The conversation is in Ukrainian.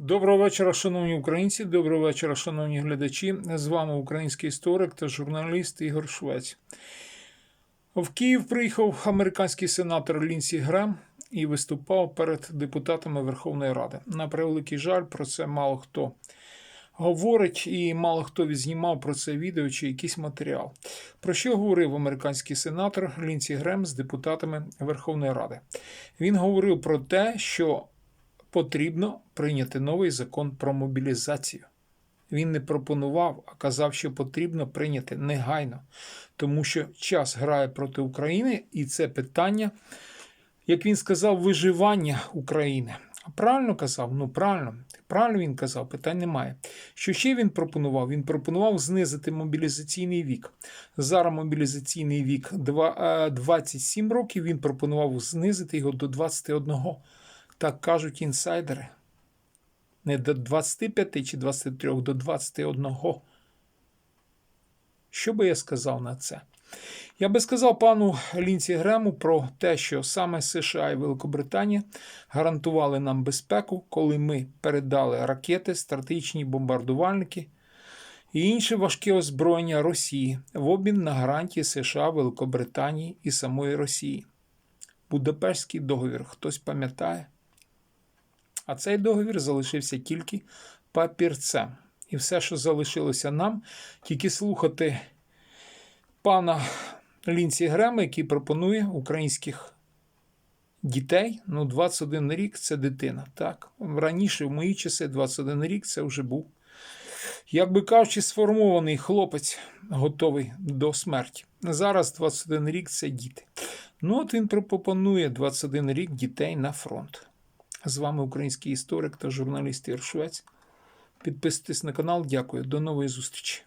Доброго вечора, шановні українці. Доброго вечора, шановні глядачі. З вами український історик та журналіст Ігор Швець. В Київ приїхав американський сенатор Лінсі Грем і виступав перед депутатами Верховної Ради. На превеликий жаль, про це мало хто говорить, і мало хто відзнімав про це відео чи якийсь матеріал. Про що говорив американський сенатор Лінсі Грем з депутатами Верховної Ради? Він говорив про те, що потрібно прийняти новий закон про мобілізацію. Він не пропонував, а казав, що потрібно прийняти негайно, тому що час грає проти України, і це питання, як він сказав, виживання України. Правильно казав? Ну правильно, правильно він казав, питань немає. Що ще він пропонував? Він пропонував знизити мобілізаційний вік. Зараз мобілізаційний вік е, 27 років. Він пропонував знизити його до 21. Так кажуть інсайдери. Не до 25 чи 23, до 21. Що би я сказав на це? Я би сказав пану Лінці Грему про те, що саме США і Великобританія гарантували нам безпеку, коли ми передали ракети, стратегічні бомбардувальники і інше важке озброєння Росії в обмін на гарантії США, Великобританії і самої Росії. Будапештський договір, хтось пам'ятає? А цей договір залишився тільки папірцем. І все, що залишилося нам, тільки слухати пана Лінсі Грема, який пропонує українських дітей. Ну, 21 рік це дитина. Так, раніше, в мої часи, 21 рік це вже був, як би кажучи, сформований хлопець, готовий до смерті. Зараз 21 рік це діти. Ну, от він пропонує 21 рік дітей на фронт. З вами український історик та журналіст Ігор Підписуйтесь на канал. Дякую. До нової зустрічі.